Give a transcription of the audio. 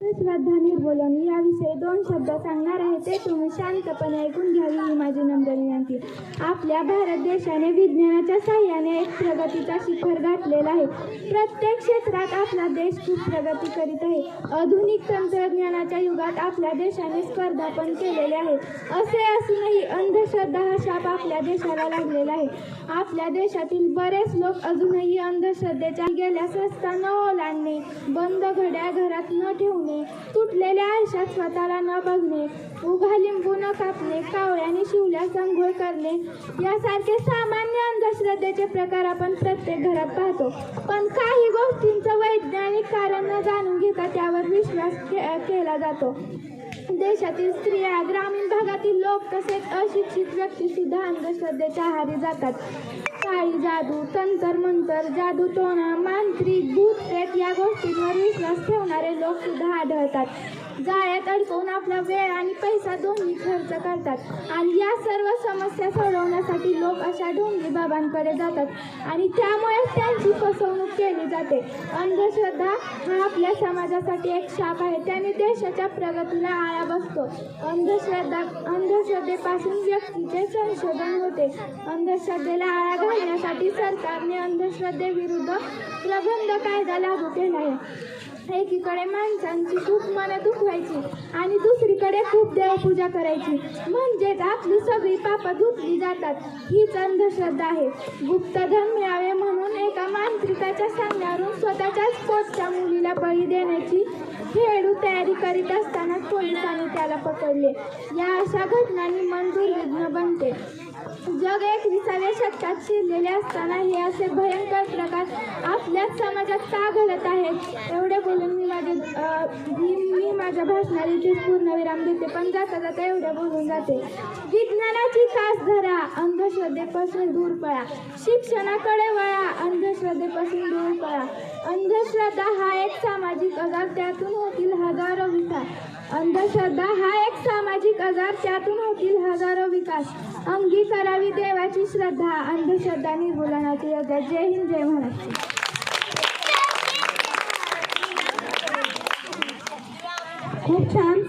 श्रद्धा निर्बोलन याविषयी दोन शब्द सांगणार आहे ते तुम्ही शांतपणे ऐकून घ्यावी ही माझी नम्र विनंती. आपल्या भारत देशाने विज्ञानाच्या साह्याने एक प्रगतीचा शिखर गाठलेला आहे. प्रत्येक क्षेत्रात आपला देश खूप प्रगती करीत आहे. आधुनिक तंत्रज्ञानाच्या युगात आपल्या देशाने स्पर्धा पण केलेली आहे असे असूनही अंधश्रद्धा हा शाप आपल्या देशाला लागलेला आहे. आपल्या देशातील बरेच लोक अजूनही अंधश्रद्धेच्या गेल्या स्वस्ता न ओलांडणे बंद घड्या घरात न ठेवणे तुटलेल्या आरशात स्वतःला न बघणे. उघा लिंबू न कापणे. कावळ्याने शिवल्या अंघोळ करणे. यासारखे सामान्य अंधश्रद्धेचे प्रकार आपण प्रत्येक घरात पाहतो. पण काही गोष्टींचं वैज्ञानिक कारण न जाणून घेता त्यावर विश्वास के- केला जातो. देशातील स्त्रिया ग्रामीण भागातील लोक तसेच अशिक्षित व्यक्ती सुद्धा अंधश्रद्धेच्या आहारी जातात. काळी जादू तंतर मंतर जादू टोणा मांत्रिक भूत प्रेत या गोष्टींवर विश्वास ठेवणारे लोक सुद्धा आढळतात. जाळ्यात अडकवून आपला वेळ आणि पैसा दोन्ही खर्च करतात. आणि या सर्व समस्या सोडवण्यासाठी लोक अशा ढोंगी बाबांकडे जातात. आणि त्यामुळे त्यांची फसवणूक केली जाते. अंधश्रद्धा हा आपल्या समाजासाठी एक शाप आहे. त्याने देशाच्या प्रगतीला आळा बसतो. अंधश्रद्धा अंधश्रद्धेपासून व्यक्तीचे संशोधन होते. अंधश्रद्धेला आळा घालण्यासाठी सरकारने अंधश्रद्धेविरुद्ध प्रबंध कायदा लागू केला आहे. एकीकडे माणसांची खूप मनात दुसरीकडे खूप देवपूजा करायची. म्हणजेच आपली सगळी पापं धुतली जातात. हीच अंधश्रद्धा आहे. गुप्तधन मिळावे म्हणून एका मांत्रिकाच्या सांगण्यावरून स्वतःच्याच पोटच्या मुलीला बळी देण्याची खेळू तयारी करीत असताना पोलिसांनी त्याला पकडले. या अशा घटनांनी मन दुर्विघ्न बनते. जग एकविसाव्या शतकात शिरलेले असताना हे असे भयंकर प्रकार आपल्याच समाजात का घडत आहेत? एवढे बोलून मी माझे माझ्या भाषणात इथेच पूर्णविराम देते पण जाता जाता एवढं बोलून जाते. विज्ञानाची खास धरा अंधश्रद्धेपासून दूर पळा. शिक्षणाकडे वळा अंधश्रद्धेपासून दूर पळा. अंधश्रद्धा हा एक सामाजिक आजार त्यातून होतील हजारो विकास. अंधश्रद्धा हा एक सामाजिक आजार त्यातून होतील हजारो विकास. अंगी करावी देवाची श्रद्धा अंधश्रद्धा निर्मूलनाची जय हिंद जय महाराष्ट्र. खूप छान